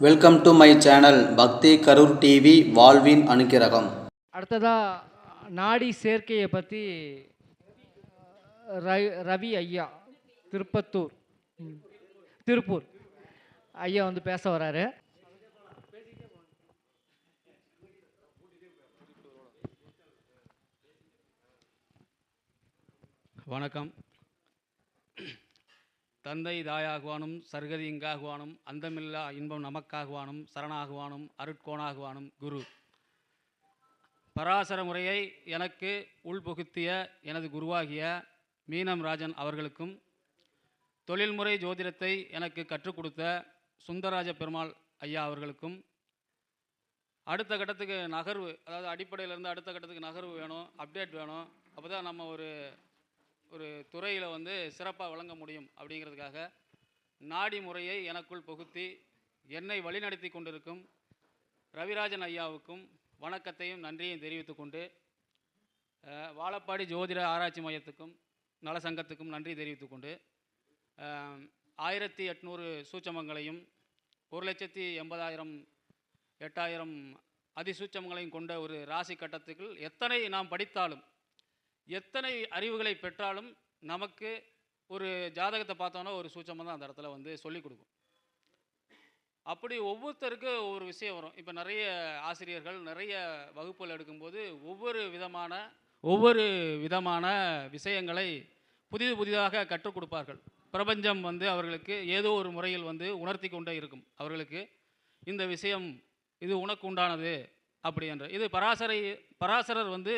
Welcome to my channel பக்தி Karur TV வாழ்வின் அனுக்கிரகம் அடுத்ததாக நாடி சேர்க்கையை பற்றி ரவி ஐயா திருப்பத்தூர் திருப்பூர் ஐயா வந்து பேச வராரு. வணக்கம். தந்தை தாயாகுவானும் சர்கதி இங்காகுவானும் அந்தமில்லா இன்பம் நமக்காகுவானும் சரணாகுவானும் அருட்கோணாகுவானும் குரு. பராசர முறையை எனக்கு உள்புகுத்திய எனது குருவாகிய மீனம் ராஜன் அவர்களுக்கும் தொழில்முறை ஜோதிடத்தை எனக்கு கற்றுக் கொடுத்த சுந்தரராஜ பெருமாள் ஐயா அவர்களுக்கும் அடுத்த கட்டத்துக்கு நகர்வு அதாவது அடிப்படையிலேருந்து அடுத்த கட்டத்துக்கு நகர்வு வேணும் அப்டேட் வேணும். அப்போ தான் நம்ம ஒரு ஒரு துறையில் வந்து சிறப்பாக விளங்க முடியும் அப்படிங்கிறதுக்காக நாடி முறையை எனக்குள் புகுத்தி என்னை வழிநடத்தி கொண்டிருக்கும் ரவிராஜன் ஐயாவுக்கும் வணக்கத்தையும் நன்றியையும் தெரிவித்துக்கொண்டு வாழப்பாடி ஜோதிட ஆராய்ச்சி மையத்துக்கும் நலசங்கத்துக்கும் நன்றி தெரிவித்துக்கொண்டு ஆயிரத்தி எட்நூறு சூச்சமங்களையும் ஒரு லட்சத்தி எண்பதாயிரம் எட்டாயிரம் அதிசூச்சமங்களையும் கொண்ட ஒரு ராசி கட்டத்துக்குள் எத்தனை நாம் படித்தாலும் எத்தனை அறிவுகளை பெற்றாலும் நமக்கு ஒரு ஜாதகத்தை பார்த்தோன்னா ஒரு சூச்சமாக தான் அந்த இடத்துல வந்து சொல்லிக் கொடுக்கும். அப்படி ஒவ்வொருத்தருக்கு ஒவ்வொரு விஷயம் வரும். இப்போ நிறைய ஆசிரியர்கள் நிறைய வகுப்புகள் எடுக்கும்போது ஒவ்வொரு விதமான ஒவ்வொரு விதமான விஷயங்களை புதிது புதிதாக கற்றுக் கொடுப்பார்கள். பிரபஞ்சம் வந்து அவர்களுக்கு ஏதோ ஒரு முறையில் வந்து உணர்த்தி கொண்டே இருக்கும். அவர்களுக்கு இந்த விஷயம் இது உனக்கு உண்டானது அப்படி என்று இது பராசரை பராசரர் வந்து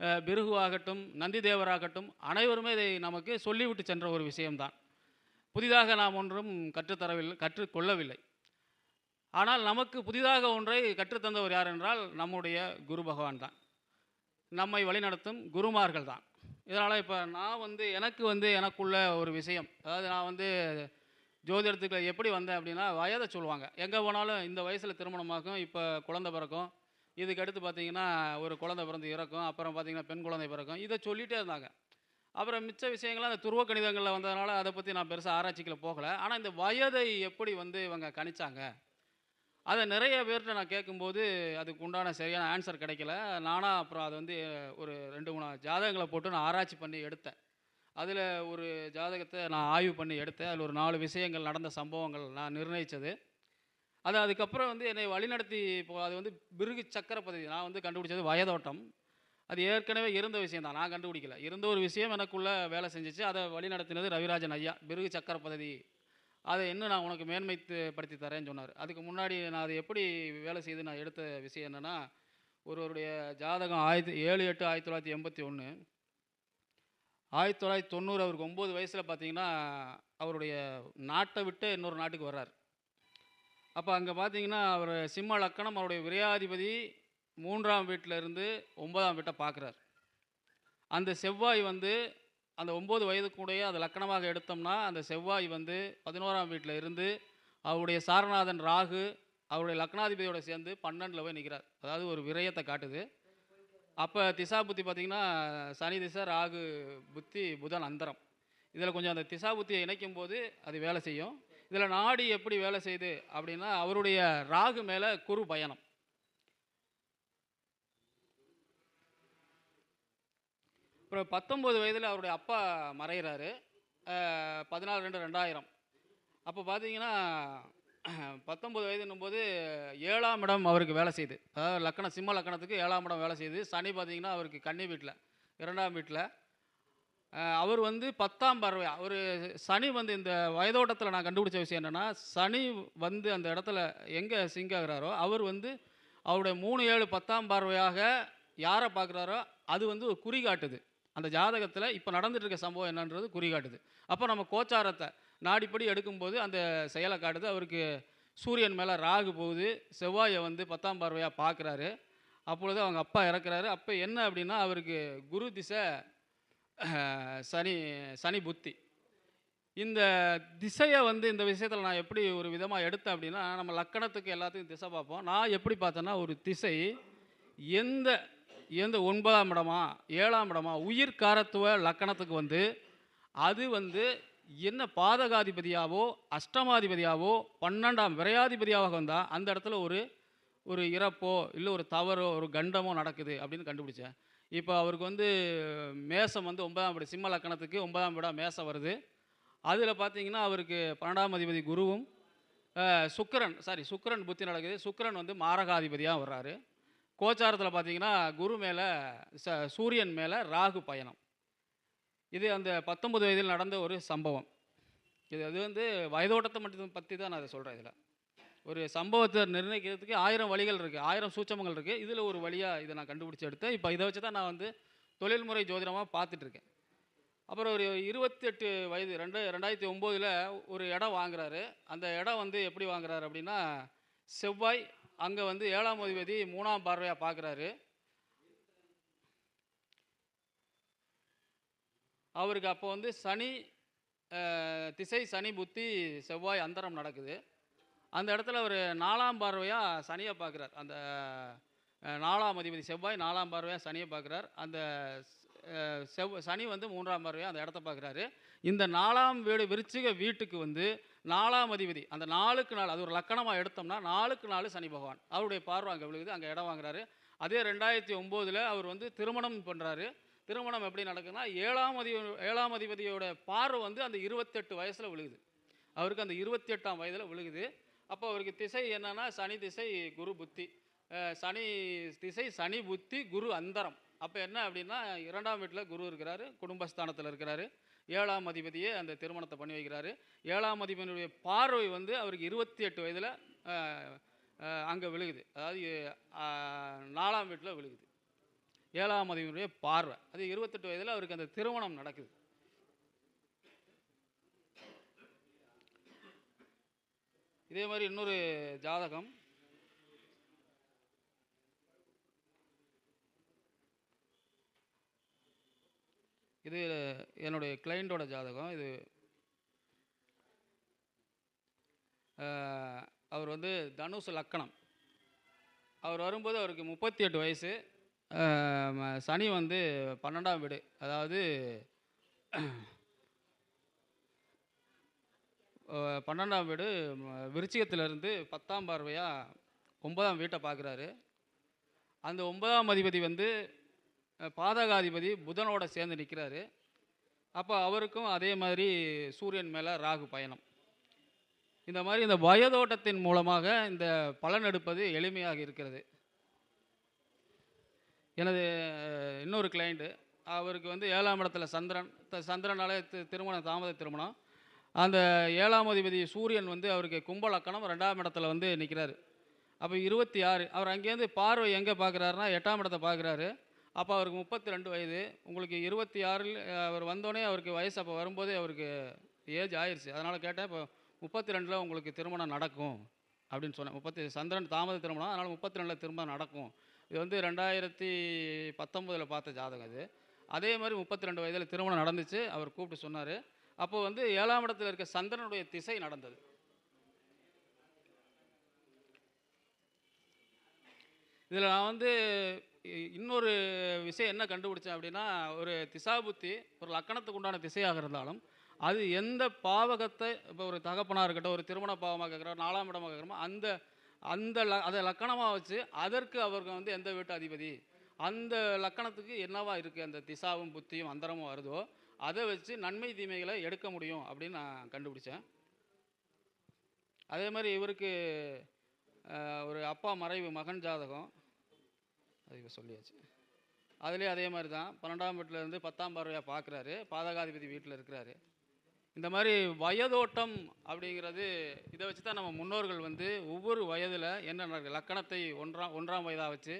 பிருகுவாகட்டும் நந்திதேவராகட்டும் அனைவருமே இதை நமக்கு சொல்லிவிட்டு சென்ற ஒரு விஷயம்தான். புதிதாக நாம் ஒன்றும் கற்றுத்தரவில்லை கற்றுக்கொள்ளவில்லை. ஆனால் நமக்கு புதிதாக ஒன்றை கற்றுத்தந்தவர் யார் என்றால் நம்முடைய குரு பகவான் தான் நம்மை வழிநடத்தும் குருமார்கள் தான் இதனால் இப்போ நான் வந்து எனக்கு வந்து எனக்குள்ள ஒரு விஷயம். அதாவது நான் வந்து ஜோதிடத்துக்கு எப்படி வந்தேன் அப்படின்னா வயதை சொல்லுவாங்க. எங்கே போனாலும் இந்த வயசில் திருமணமாகும் இப்போ குழந்தை பிறக்கும் இதுக்கு அடுத்து பார்த்தீங்கன்னா ஒரு குழந்தை பிறந்து இறக்கும் அப்புறம் பார்த்தீங்கன்னா பெண் குழந்தை பிறக்கும். இதை சொல்லிகிட்டே இருந்தாங்க. அப்புறம் மிச்ச விஷயங்கள்லாம் அந்த துருவ கணிதங்களில் வந்ததுனால அதை பற்றி நான் பெருசாக ஆராய்ச்சிக்கில் போகலை. ஆனால் இந்த வயதை எப்படி வந்து இவங்க கணிச்சாங்க அதை நிறைய பேர்கிட்ட நான் கேட்கும்போது அதுக்கு உண்டான சரியான ஆன்சர் கிடைக்கல. நானாக அப்புறம் அதை வந்து ஒரு ரெண்டு மூணு ஜாதகங்களை போட்டு நான் ஆராய்ச்சி பண்ணி எடுத்தேன். அதில் ஒரு ஜாதகத்தை நான் ஆய்வு பண்ணி எடுத்தேன். அதில் ஒரு நாலு விஷயங்கள் நடந்த சம்பவங்கள் நான் நிர்ணயித்தது அது அதுக்கப்புறம் வந்து என்னை வழிநடத்தி இப்போ அது வந்து பிருகு சக்கர பதவி. நான் வந்து கண்டுபிடிச்சது வயதோட்டம். அது ஏற்கனவே இருந்த விஷயம் தான் நான் கண்டுபிடிக்கல. இருந்த ஒரு விஷயம் எனக்குள்ளே வேலை செஞ்சிச்சு. அதை வழிநடத்தினது ரவிராஜன் ஐயா. பிருகு சக்கர பதவி. அதை இன்னும் நான் உனக்கு மேன்மைப்படுத்தி தரேன்னு சொன்னார். அதுக்கு முன்னாடி நான் அதை எப்படி வேலை செய்து நான் எடுத்த விஷயம் என்னென்னா ஒருவருடைய ஜாதகம் ஆயிரத்தி ஏழு எட்டு ஆயிரத்தி தொள்ளாயிரத்தி எண்பத்தி ஒன்று ஆயிரத்தி தொள்ளாயிரத்தி தொண்ணூறு அவருக்கு ஒம்பது வயசில் பார்த்தீங்கன்னா அவருடைய நாட்டை விட்டு இன்னொரு நாட்டுக்கு வர்றார். அப்போ அங்கே பார்த்தீங்கன்னா அவர் சிம்ம லக்கணம் அவருடைய விரையாதிபதி மூன்றாம் வீட்டில் இருந்து ஒன்பதாம் வீட்டை பார்க்குறார் அந்த செவ்வாய் வந்து அந்த ஒம்பது வயதுக்குடைய அந்த லக்கணமாக எடுத்தோம்னா அந்த செவ்வாய் வந்து பதினோராம் வீட்டில் இருந்து அவருடைய சாரநாதன் ராகு அவருடைய லக்னாதிபதியோட சேர்ந்து பன்னெண்டில் போய் நிற்கிறார் அதாவது ஒரு விரயத்தை காட்டுது. அப்போ திசா புத்தி பார்த்திங்கன்னா சனி திசை ராகு புத்தி புதன் அந்தரம். இதில் கொஞ்சம் அந்த திசா புத்தியை இணைக்கும் போது அது வேலை செய்யும். இதில் நாடி எப்படி வேலை செய்யுது அப்படின்னா அவருடைய ராகு மேலே குரு பயணம். அப்புறம் பத்தொம்போது வயதில் அவருடைய அப்பா மறைகிறாரு பதினாலு ரெண்டு ரெண்டாயிரம். அப்போ பார்த்தீங்கன்னா பத்தொம்பது வயதுன்னும் போது ஏழாம் இடம் அவருக்கு வேலை செய்யுது. அதாவது லக்கணம் சிம்ம லக்கணத்துக்கு ஏழாம் இடம் வேலை செய்யுது. சனி பார்த்தீங்கன்னா அவருக்கு கன்னி வீட்டில் இரண்டாம் வீட்டில் அவர் வந்து பத்தாம் பார்வை அவர் சனி வந்து இந்த வயதோட்டத்தில் நான் கண்டுபிடிச்ச விஷயம் என்னென்னா சனி வந்து அந்த இடத்துல எங்கே சிங்க் ஆகிறாரோ அவர் வந்து அவருடைய மூணு ஏழு பத்தாம் பார்வையாக யாரை பார்க்குறாரோ அது வந்து ஒரு குறிகாட்டுது அந்த ஜாதகத்தில் இப்போ நடந்துட்டு இருக்க சம்பவம் என்னன்றது குறிகாட்டுது அப்போ நம்ம கோச்சாரத்தை நாடிப்படி எடுக்கும்போது அந்த செயலை காட்டுது. அவருக்கு சூரியன் மேலே ராகு போகுது. செவ்வாயை வந்து பத்தாம் பார்வையாக பார்க்குறாரு. அப்பொழுது அவங்க அப்பா இறக்குறாரு. அப்போ என்ன அப்படின்னா அவருக்கு குரு திசை சனி சனி புத்தி. இந்த திசையை வந்து இந்த விஷயத்தில் நான் எப்படி ஒரு விதமாக எடுத்தேன் அப்படின்னா நம்ம லக்கணத்துக்கு எல்லாத்துக்கும் திசை பார்ப்போம். நான் எப்படி பார்த்தேன்னா ஒரு திசை எந்த எந்த ஒன்பதாம் இடமா ஏழாம் இடமா உயிர் காரத்துவ லக்கணத்துக்கு வந்து அது வந்து என்ன பாதகாதிபதியாவோ அஷ்டமாதிபதியாவோ பன்னெண்டாம் விரையாதிபதியாக வந்தால் அந்த இடத்துல ஒரு ஒரு இறப்போ இல்லை ஒரு தவறோ ஒரு கண்டமோ நடக்குது அப்படின்னு கண்டுபிடிச்சேன். இப்போ அவருக்கு வந்து மேசம் வந்து ஒன்பதாம் படி சிம்ம லக்கணத்துக்கு ஒன்பதாம் படம் மேசம் வருது. அதில் பார்த்தீங்கன்னா அவருக்கு பன்னெண்டாம் அதிபதி குருவும் சுக்கரன் சாரி சுக்கரன் புத்தி நடக்குது. சுக்கரன் வந்து மாரகாதிபதியாக வர்றாரு. கோச்சாரத்தில் பார்த்தீங்கன்னா குரு மேலே ச சூரியன் மேலே ராகு பயணம். இது அந்த பத்தொம்பது வயதில் நடந்த ஒரு சம்பவம். இது அது வந்து வயதோட்டத்தை மட்டும் பற்றி தான் நான் அதை சொல்கிறேன் இதில். ஒரு சம்பவத்தை நிர்ணயிக்கிறதுக்கு ஆயிரம் வழிகள் இருக்குது ஆயிரம் சூட்சமங்கள் இருக்குது இதில் ஒரு வழியாக இதை நான் கண்டுபிடிச்சி எடுத்தேன். இப்போ இதை வச்சு தான் நான் வந்து தொழில்முறை ஜோதிடமாக பார்த்துட்ருக்கேன் அப்புறம் ஒரு இருபத்தெட்டு வயது ரெண்டு ரெண்டாயிரத்தி ஒம்போதில் ஒரு இடம் வாங்குறாரு. அந்த இடம் வந்து எப்படி வாங்குறாரு அப்படின்னா செவ்வாய் அங்கே வந்து ஏழாம் அதிபதி மூணாம் பார்வையாக பார்க்குறாரு அவருக்கு அப்போ வந்து சனி திசை சனி புத்தி செவ்வாய் அந்தரம் நடக்குது. அந்த இடத்துல அவர் நாலாம் பார்வையாக சனியை பார்க்குறார். அந்த நாலாம் அதிபதி செவ்வாய் நாலாம் பார்வையாக சனியை பார்க்குறார். அந்த செவ் சனி வந்து மூன்றாம் பார்வையாக அந்த இடத்த பார்க்குறாரு. இந்த நாலாம் வீடு விருச்சிக வீட்டுக்கு வந்து நாலாம் அதிபதி அந்த நாளுக்கு நாள் அது ஒரு லக்கணமாக எடுத்தோம்னா நாளுக்கு நாள் சனி பகவான். அவருடைய பார்வை அங்கே விழுகுது அங்கே இடம் வாங்குறாரு. அதே ரெண்டாயிரத்தி ஒம்போதில் அவர் வந்து திருமணம் பண்ணுறாரு திருமணம் எப்படி நடக்குதுன்னா ஏழாம் அதிப ஏழாம் அதிபதியோட பார்வை வந்து அந்த இருபத்தெட்டு வயசில் விழுகுது. அவருக்கு அந்த இருபத்தி எட்டாம் வயதில் விழுகுது. அப்போ அவருக்கு திசை என்னன்னா சனி திசை குரு புத்தி. சனி திசை சனி புத்தி குரு அந்தரம். அப்போ என்ன அப்படின்னா இரண்டாம் வீட்டில் குரு இருக்கிறாரு குடும்பஸ்தானத்தில் இருக்கிறாரு. ஏழாம் அதிபதியே அந்த திருமணத்தை பண்ணி வைக்கிறாரு. ஏழாம் அதிபதியுடைய பார்வை வந்து அவருக்கு இருபத்தி எட்டு வயதில் அங்கே விழுகுது. அதாவது நாலாம் வீட்டில் விழுகுது. ஏழாம் அதிபதியுடைய பார்வை. அது இருபத்தெட்டு வயதில் அவருக்கு அந்த திருமணம் நடக்குது. இதே மாதிரி இன்னொரு ஜாதகம். இது என்னுடைய கிளைண்ட்டோட ஜாதகம். இது அவர் வந்து தனுஷ் லக்கணம். அவர் வரும்போது அவருக்கு முப்பத்தி எட்டு வயசு சனி வந்து பன்னெண்டாம் வீடு. அதாவது பன்னெண்டாம் வீடு விருச்சிகத்திலிருந்து பத்தாம் பார்வையாக ஒன்பதாம் வீட்டை பார்க்குறாரு. அந்த ஒன்பதாம் அதிபதி வந்து பாதகாதிபதி புதனோட சேர்ந்து நிற்கிறாரு அப்போ அவருக்கும் அதே மாதிரி சூரியன் மேலே ராகு பயணம். இந்த மாதிரி இந்த வயதோட்டத்தின் மூலமாக இந்த பலன் எடுப்பது எளிமையாக இருக்கிறது. எனது இன்னொரு கிளைண்ட்டு அவருக்கு வந்து ஏழாம் இடத்துல சந்திரன் சந்திரனாலே திருமணம் தாமத திருமணம். அந்த ஏழாம் அதிபதி சூரியன் வந்து அவருக்கு கும்ப லக்கணம் ரெண்டாம் இடத்துல வந்து நிற்கிறாரு அப்போ இருபத்தி ஆறு அவர் அங்கேருந்து பார்வை எங்கே பார்க்குறாருன்னா எட்டாம் இடத்தை பார்க்குறாரு அப்போ அவருக்கு முப்பத்தி ரெண்டு வயது. உங்களுக்கு இருபத்தி ஆறில் அவர் வந்தோடனே அவருக்கு வயசு அப்போ வரும்போதே அவருக்கு ஏஜ் ஆயிடுச்சு அதனால் கேட்டேன் இப்போ முப்பத்தி ரெண்டில் உங்களுக்கு திருமணம் நடக்கும் அப்படின்னு சொன்னேன். முப்பத்தி சந்திரன் தாமத திருமணம் அதனால் முப்பத்தி ரெண்டில் திருமணம் நடக்கும். இது வந்து ரெண்டாயிரத்தி பத்தொம்போதில் பார்த்த ஜாதகம் இது அதே மாதிரி முப்பத்தி ரெண்டு வயதில் திருமணம் நடந்துச்சு. அவர் கூப்பிட்டு சொன்னார். அப்போ வந்து ஏழாம் இடத்தில் இருக்க சந்திரனுடைய திசை நடந்தது. இதில் நான் வந்து இன்னொரு விஷயம் என்ன கண்டுபிடிச்சேன் அப்படின்னா ஒரு திசாபுத்தி ஒரு லக்கணத்துக்கு உண்டான திசையாக இருந்தாலும் அது எந்த பாவகத்தை இப்போ ஒரு தகப்பனாக இருக்கட்டும் ஒரு திருமண பாவமாக இருக்கிறோம் நாலாம் இடமாக இருக்கிறோமோ அந்த அந்த ல அதை லக்கணமாக வச்சு அதற்கு அவர்கள் வந்து எந்த வீட்டு அதிபதி? அந்த லக்கணத்துக்கு என்னவா இருக்குது அந்த திசாவும் புத்தியும் அந்தரமும் வருதோ? அதை வச்சு நன்மை தீமைகளை எடுக்க முடியும் அப்படின்னு நான் கண்டுபிடிச்சேன். அதே மாதிரி இவருக்கு ஒரு அப்பா மறைவு மகன் ஜாதகம். அது இப்போ சொல்லியாச்சு. அதுலேயே அதே மாதிரி தான். பன்னெண்டாம் வீட்டிலேருந்து பத்தாம் பார்வையாக பார்க்குறாரு பாதகாதிபதி வீட்டில் இருக்கிறாரு. இந்த மாதிரி வயதோட்டம் அப்படிங்கிறது இதை வச்சு தான் நம்ம முன்னோர்கள் வந்து ஒவ்வொரு வயதில் என்ன நடக்குது? லக்கணத்தை ஒன்றாம் ஒன்றாம் வயதாக வச்சு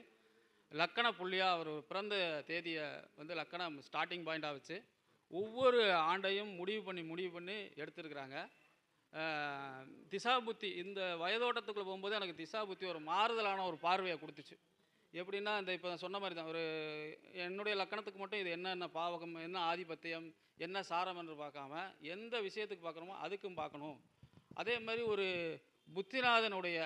லக்கண புள்ளியாக அவர் பிறந்த தேதியை வந்து லக்கணம் ஸ்டார்டிங் பாயிண்டாக வச்சு ஒவ்வொரு ஆண்டையும் முடிவு பண்ணி முடிவு பண்ணி எடுத்திருக்கிறாங்க. அஹ், திசா புத்தி இந்த வயதோட்டத்துக்குள்ளே போகும்போது எனக்கு திசா புத்தி ஒரு மாறுதலான ஒரு பார்வையை கொடுத்துச்சு. எப்படின்னா இந்த இப்போ நான் சொன்ன மாதிரி தான் ஒரு என்னுடைய லக்கணத்துக்கு மட்டும் இது என்னென்ன பாவகம் என்ன ஆதிபத்தியம் என்ன சாரம் என்று பார்க்காம எந்த விஷயத்துக்கு பார்க்குறோமோ அதுக்கும் பார்க்கணும். அதே மாதிரி ஒரு புத்திநாதனுடைய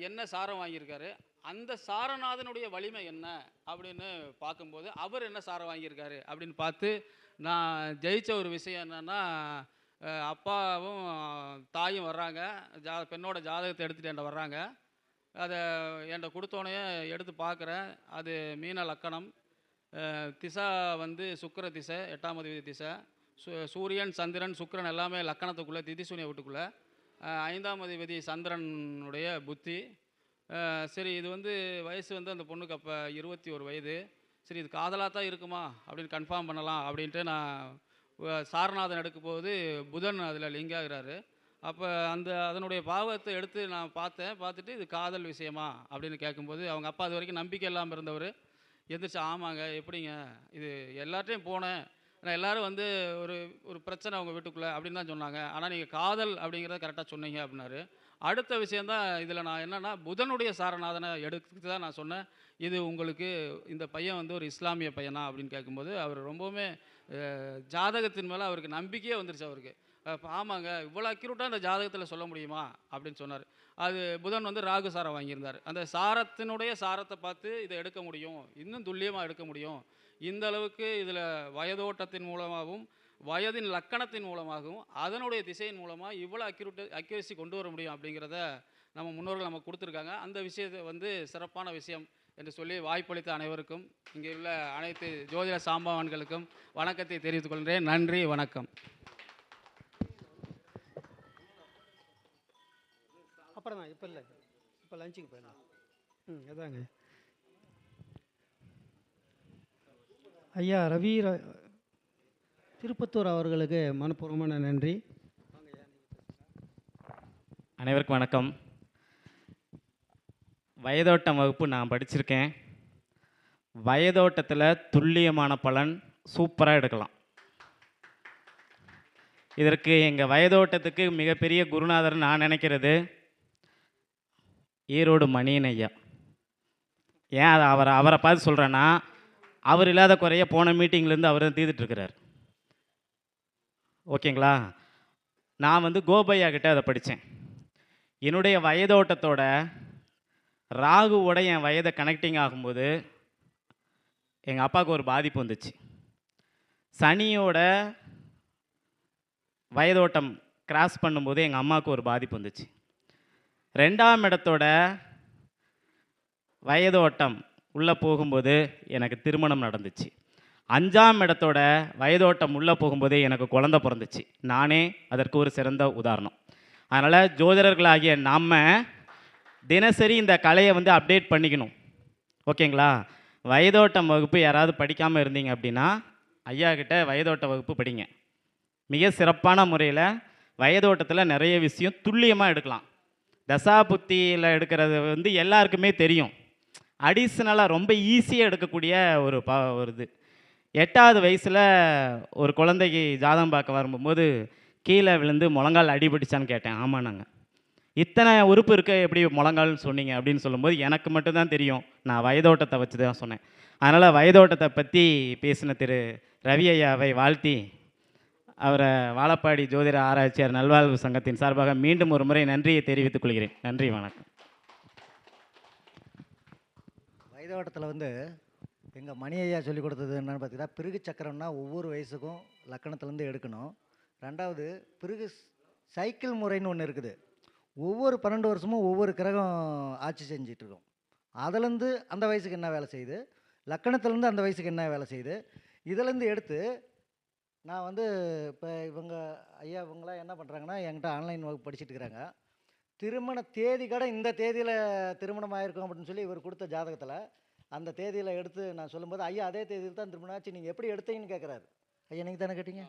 என்ன சாரம் வாங்கியிருக்காரு? அந்த சாரநாதனுடைய வலிமை என்ன அப்படின்னு பார்க்கும்போது அவர் என்ன சாரம் வாங்கியிருக்காரு அப்படின்னு பார்த்து நான் ஜெயித்த ஒரு விஷயம் என்னென்னா அப்பாவும் தாயும் வர்றாங்க. ஜா பெண்ணோட ஜாதகத்தை எடுத்துகிட்டு என்கிட்ட வர்றாங்க. அதை என்கிட்ட கொடுத்தோன்னே எடுத்து பார்க்குறேன். அது மீன லக்கணம். திசா வந்து சுக்கர திசை எட்டாம் அதிபதி திசை. சு சூரியன் சந்திரன் சுக்கிரன் எல்லாமே லக்கணத்துக்குள்ளே திதிசூனிய வீட்டுக்குள்ளே. ஐந்தாம் அதிபதி சந்திரனுடைய புத்தி. சரி இது வந்து வயசு வந்து அந்த பொண்ணுக்கு அப்போ இருபத்தி ஒரு வயது. சரி இது காதலாக தான் இருக்குமா? அப்படின்னு கன்ஃபார்ம் பண்ணலாம் அப்படின்ட்டு நான் சாரநாதன் எடுக்கும்போது புதன் அதில் லிங்க் ஆகுறாரு அப்போ அந்த அதனுடைய பாவத்தை எடுத்து நான் பார்த்தேன். பார்த்துட்டு இது காதல் விஷயமா? அப்படின்னு கேட்கும்போது அவங்க அப்பா அது வரைக்கும் நம்பிக்கை இல்லாமல் இருந்தவர். எந்திரிச்சு ஆமாங்க எப்படிங்க? இது எல்லார்ட்டையும் போனேன். ஆனால் எல்லோரும் வந்து ஒரு ஒரு பிரச்சனை அவங்க வீட்டுக்குள்ளே அப்படின்னு தான் சொன்னாங்க. ஆனால் நீங்கள் காதல் அப்படிங்கிறத கரெக்டாக சொன்னீங்க அப்படின்னாரு. அடுத்த விஷயந்தான் இதில் நான் என்னென்னா புதனுடைய சாரநாதனை எடுத்து தான் நான் சொன்னேன். இது உங்களுக்கு இந்த பையன் வந்து ஒரு இஸ்லாமிய பையனா அப்படின்னு கேட்கும்போது அவர் ரொம்பவுமே ஜாதகத்தின் மேலே அவருக்கு நம்பிக்கையே வந்துருச்சு அவருக்கு. ஆமாங்க இவ்வளோ அக்யூரட்டாக அந்த ஜாதகத்தில் சொல்ல முடியுமா? அப்படின்னு சொன்னார். அது புதன் வந்து ராகு சாரம் வாங்கியிருந்தார். அந்த சாரத்தினுடைய சாரத்தை பார்த்து இதை எடுக்க முடியும். இன்னும் துல்லியமாக எடுக்க முடியும். இந்த அளவுக்கு இதில் வயதோட்டத்தின் மூலமாகவும் வயதின் லக்கணத்தின் மூலமாகவும் அதனுடைய திசையின் மூலமாக இவ்வளோ அக்யூரேட் அக்யூரசி கொண்டு வர முடியும் அப்படிங்கிறத நம்ம முன்னோர்கள் நமக்கு கொடுத்துருக்காங்க. அந்த விஷயத்தை வந்து சிறப்பான விஷயம் என்று சொல்லி வாய்ப்பளித்த அனைவருக்கும் இங்கே உள்ள அனைத்து ஜோதிட சாம்பவான்களுக்கும் வணக்கத்தை தெரிவித்துக் கொள்கிறேன். நன்றி வணக்கம். அப்புறம் தான் இப்போ இல்லை. இப்போ லஞ்சுக்கு போயிடலாம். ம் அதாங்க ஐயா ரவி திருப்பத்தூர் அவர்களுக்கு மனப்பூர்வமான நன்றி. அனைவருக்கும் வணக்கம். வயதோட்டம் வகுப்பு நான் படிச்சிருக்கேன். வயதோட்டத்தில் துல்லியமான பலன் சூப்பராக எடுக்கலாம். இதற்கு எங்கள் வயதோட்டத்துக்கு மிகப்பெரிய குருநாதர் நான் நினைக்கிறது ஈரோடு மணியன் ஐயா. ஏன் அதை அவரை அவரை பார்த்து சொல்கிறேன்னா அவர் இல்லாத குறைய போன மீட்டிங்லேருந்து அவர் தான் தீர்த்துட்ருக்கிறார் ஓகேங்களா? நான் வந்து கோபையா கிட்ட அதை படித்தேன் என்னுடைய வயதோட்டத்தோட ராகுவோட என் வயதை கனெக்டிங் ஆகும்போது எங்கள் அப்பாவுக்கு ஒரு பாதிப்பு வந்துச்சு. சனியோட வயதோட்டம் கிராஸ் பண்ணும்போது எங்கள் அம்மாவுக்கு ஒரு பாதிப்பு வந்துச்சு. ரெண்டாம் இடத்தோட வயதோட்டம் உள்ளே போகும்போது எனக்கு திருமணம் நடந்துச்சு. அஞ்சாம் இடத்தோட வயதோட்டம் உள்ளே போகும்போதே எனக்கு குழந்த பிறந்துச்சு. நானே அதற்கு ஒரு சிறந்த உதாரணம். அதனால் ஜோதிடர்களாகிய நம்ம தினசரி இந்த கலையை வந்து அப்டேட் பண்ணிக்கணும். ஓகேங்களா? வயதோட்டம் வகுப்பு யாராவது படிக்காமல் இருந்தீங்க அப்படின்னா ஐயா கிட்ட வயதோட்ட வகுப்பு படிங்க. மிக சிறப்பான முறையில் வயதோட்டத்தில் நிறைய விஷயம் துல்லியமாக எடுக்கலாம். தசா புத்தியில் எடுக்கிறது வந்து எல்லாருக்குமே தெரியும். அடிஷ்னலாக ரொம்ப ஈஸியாக எடுக்கக்கூடிய ஒரு ப ஒரு இது. எட்டாவது வயசில் ஒரு குழந்தைக்கு ஜாதகம் பார்க்க வரும்போது கீழே விழுந்து முழங்கால் அடிபட்டுச்சான்னு கேட்டேன். ஆமாண்ணாங்க இத்தனை உறுப்பு இருக்க எப்படி முழங்கால்னு சொன்னீங்க? அப்படின்னு சொல்லும்போது எனக்கு மட்டும்தான் தெரியும். நான் வயதோட்டத்தை வச்சு தான் சொன்னேன். அதனால் வயதோட்டத்தை பற்றி பேசின திரு. ரவி ஐயாவை வாழ்த்தி அவரை வாழப்பாடி ஜோதிட ஆராய்ச்சியார் நல்வாழ்வு சங்கத்தின் சார்பாக மீண்டும் ஒரு முறை நன்றியை தெரிவித்துக் கொள்கிறேன். நன்றி வணக்கம். வயதோட்டத்தில் வந்து எங்கள் மணி ஐயா சொல்லி கொடுத்தது என்னென்னு பார்த்தீங்கன்னா பிறகு சக்கரம்னா ஒவ்வொரு வயசுக்கும் லக்கணத்துலேருந்து எடுக்கணும். ரெண்டாவது பிறகு சைக்கிள் முறைன்னு ஒன்று இருக்குது. ஒவ்வொரு பன்னெண்டு வருஷமும் ஒவ்வொரு கிரகம் ஆட்சி செஞ்சிட்ருக்கோம். அதுலேருந்து அந்த வயசுக்கு என்ன வேலை செய்யுது? லக்கணத்துலேருந்து அந்த வயசுக்கு என்ன வேலை செய்யுது? இதுலேருந்து எடுத்து நான் வந்து இப்போ இவங்க ஐயா இவங்களாம் என்ன பண்ணுறாங்கன்னா என்கிட்ட ஆன்லைன் வகுப்பு படிச்சுட்டு இருக்கிறாங்க திருமண தேதி கடை இந்த தேதியில் திருமணம் ஆயிருக்கும் அப்படின்னு சொல்லி இவர் கொடுத்த ஜாதகத்தில் அந்த தேதியில் எடுத்து நான் சொல்லும்போது ஐயா அதே தேதியில் தான் திருமணம் ஆச்சு. நீங்கள் எப்படி எடுத்தீங்கன்னு கேட்குறாரு ஐயா நீங்கள் தானே கேட்டீங்க?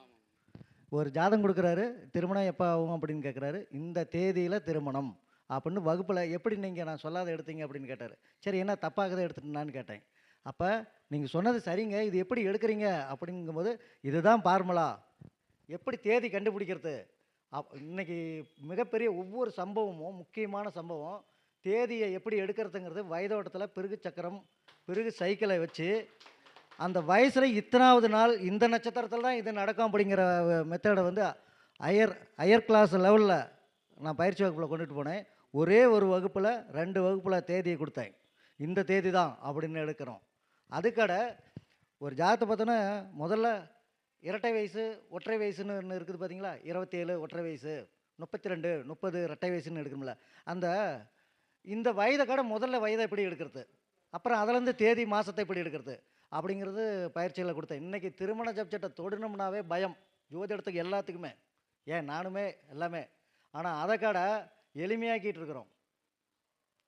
ஒரு ஜாதகம் கொடுக்குறாரு திருமணம் எப்போ ஆகும்? அப்படின்னு கேட்குறாரு இந்த தேதியில் திருமணம். அப்படின்னு வகுப்பில் எப்படி நீங்கள் நான் சொல்லாத எடுத்தீங்க அப்படின்னு கேட்டார். சரி என்ன தப்பாகதை எடுத்துட்டேனான்னு கேட்டேன். அப்போ நீங்கள் சொன்னது சரிங்க. இது எப்படி எடுக்கிறீங்க? அப்படிங்கும்போது இதுதான் பார்முலா. எப்படி தேதி கண்டுபிடிக்கிறது? அப் இன்றைக்கி மிகப்பெரிய ஒவ்வொரு சம்பவமும் முக்கியமான சம்பவம் தேதியை எப்படி எடுக்கிறதுங்கிறது வயதோட்டத்தில் பிறகு சக்கரம் பிறகு சைக்கிளை வச்சு அந்த வயசில் இத்தனாவது நாள் இந்த நட்சத்திரத்தில் தான் இது நடக்கும் அப்படிங்கிற மெத்தடை வந்து ஹையர் ஹையர் கிளாஸ் லெவலில் நான் பயிற்சி வகுப்பில் கொண்டுட்டு போனேன். ஒரே ஒரு வகுப்பில் ரெண்டு வகுப்பில் தேதியை கொடுத்தேன். இந்த தேதி தான் அப்படின்னு எடுக்கிறோம். அதுக்கட ஒரு ஜாதகத்தை பார்த்தோன்னா முதல்ல இரட்டை வயசு ஒற்றை வயசுன்னு ஒன்று இருக்குது பார்த்தீங்களா இருபத்தேழு ஒற்றை வயசு முப்பத்தி ரெண்டு முப்பது இரட்டை வயசுன்னு எடுக்கணும்ல. அந்த இந்த வயதை கடை முதல்ல வயதை எப்படி எடுக்கிறது? அப்புறம் அதுலேருந்து தேதி மாதத்தை எப்படி எடுக்கிறது? அப்படிங்கிறது பயிற்சிகளை கொடுத்தேன். இன்றைக்கி திருமண சப்ஜெக்டை தொடணும்னாவே பயம். ஜோதிடத்துக்கு எல்லாத்துக்குமே. ஏன்? நானுமே எல்லாமே. ஆனால் அதை கடை எளிமையாக்கிட்டு இருக்கிறோம்.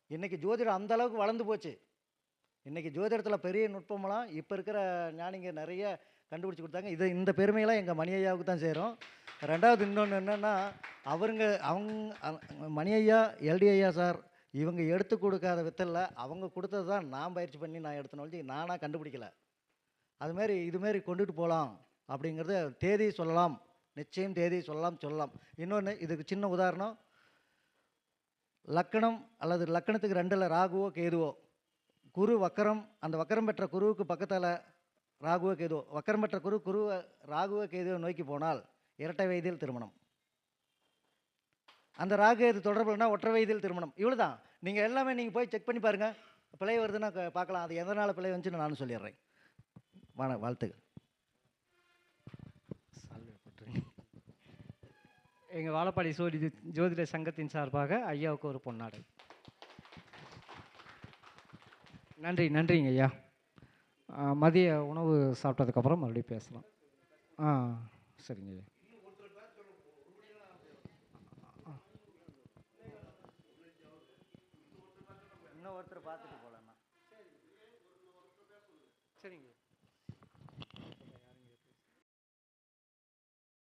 இன்றைக்கி ஜோதிடம் அந்த அளவுக்கு வளர்ந்து போச்சு. இன்றைக்கி ஜோதிடத்தில் பெரிய நுட்பமெல்லாம் இப்போ இருக்கிற ஞானிங்க நிறைய கண்டுபிடிச்சி கொடுத்தாங்க. இது இந்த பெருமையெல்லாம் எங்கள் மணி ஐயாவுக்கு தான் சேரும். ரெண்டாவது இன்னொன்று என்னென்னா அவருங்க அவங்க மணி ஐயா எல்டி ஐயா சார் இவங்க எடுத்து கொடுக்காத வித்தல்ல அவங்க கொடுத்தது தான் நான் பயிற்சி பண்ணி நான் எடுத்தேன் நானாக கண்டுபிடிக்கல. அதுமாரி இதுமாரி கொண்டுட்டு போகலாம் அப்படிங்கிறது தேதி சொல்லலாம். நிச்சயம் தேதி சொல்லலாம் சொல்லலாம். இன்னொன்று இதுக்கு சின்ன உதாரணம். லக்கணம் அல்லது லக்கணத்துக்கு ரெண்டில் ராகுவோ கேதுவோ. குரு வக்கரம் அந்த வக்கரம் பெற்ற குருவுக்கு பக்கத்தில் ராகுவோ கேதுவோ. வக்கரம் பெற்ற குரு குருவை ராகுவோ கேதுவோ நோக்கி போனால் இரட்டை வயதில் திருமணம். அந்த ராகு இது தொடர்புனா ஒற்றை வயதில் திருமணம். இவ்வளோ தான் நீங்கள் எல்லாமே நீங்கள் போய் செக் பண்ணி பாருங்கள் பிழை வருதுன்னா பார்க்கலாம். அது எதனால் பிழை வந்துச்சுன்னு நானும் சொல்லிடுறேன். வாண வாழ்த்துக்கள். எங்கள் வாழப்பாடி சோதி ஜோதிட சங்கத்தின் சார்பாக ஐயாவுக்கு ஒரு பொன்னாடை. நன்றி நன்றிங்க ஐயா. மதிய உணவு சாப்பிட்டதுக்கப்புறம் மறுபடியும் பேசலாம். ஆ சரிங்க ஐயா. ஒருத்தர் பார்த்துட்டு போகலண்ணா